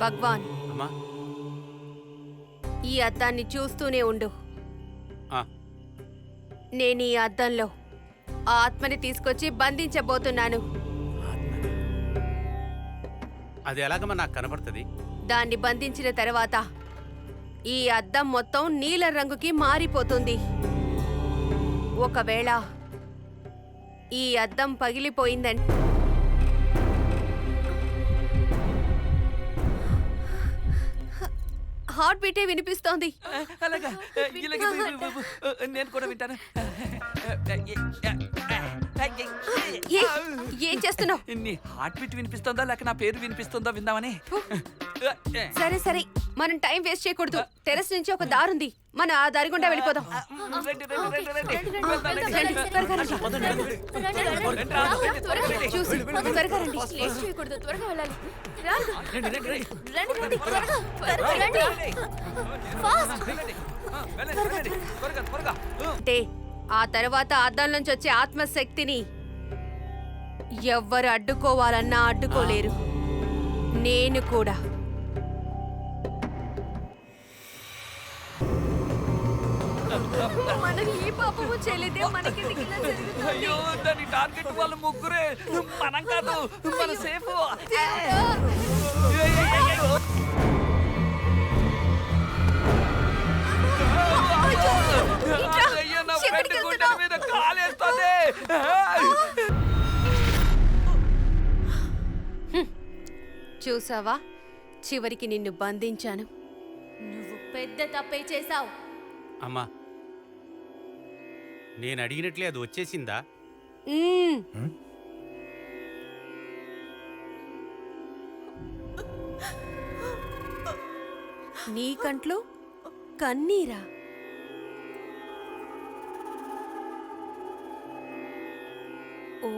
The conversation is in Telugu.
భగవాన్. అమ్మా. ఈ అద్దాన్ని చూస్తూనే ఉండు. ఆ, నేను ఈ అద్దంలో ఆ ఆత్మని తీసుకొచ్చి బంధించబోతున్నాను. అది ఎలాగమ్మా నాకు కనపడుతుంది దాన్ని బంధించిన తర్వాత ఈ అద్దం మొత్తం నీల రంగుకి మారిపోతుంది. ఒకవేళ ఈ అద్దం పగిలిపోయిందంటే హార్ట్ బీటే వినిపిస్తోంది. అలాగా. ఇలాగే నేను కూడా వింటాను. ఏ, ఏం చేస్తున్నావు? నీ హార్ట్ బీట్ వినిపిస్తుందా లేక నా పేరు వినిపిస్తుందా విందామని? సరే సరే. మనం టైం వేస్ట్ చేయకూడదు. టెరెస్ నుంచి ఒక దారుంది. మనం ఆ దారి గుండా వెళ్ళిపోదాం. చూసి త్వరగా రండి. లేట్ చేయకూడదు త్వరగా వెళ్ళాలి. అంటే ఆ తర్వాత అద్దంలోంచి వచ్చే ఆత్మశక్తిని ఎవ్వరు అడ్డుకోవాలన్నా అడ్డుకోలేరు. నేను కూడా. మనం ఏ పాపము చేయలేదే ఇలా జరుగుతుంది? అయ్యో దాని టార్గెట్ వాళ్ళు ముగ్గురే. మనం కాదు మన సేఫ్ అయ్యో. నా ఫ్రెండ్? మీద కాలేస్తుంది. చూసావా? చివరికి నిన్ను బంధించాను. నువ్వు పెద్ద తప్పే చేసావు అమ్మా నేను అడిగినట్లే అది వచ్చేసిందా? నీ కంట్లో కన్నీరా? ఓ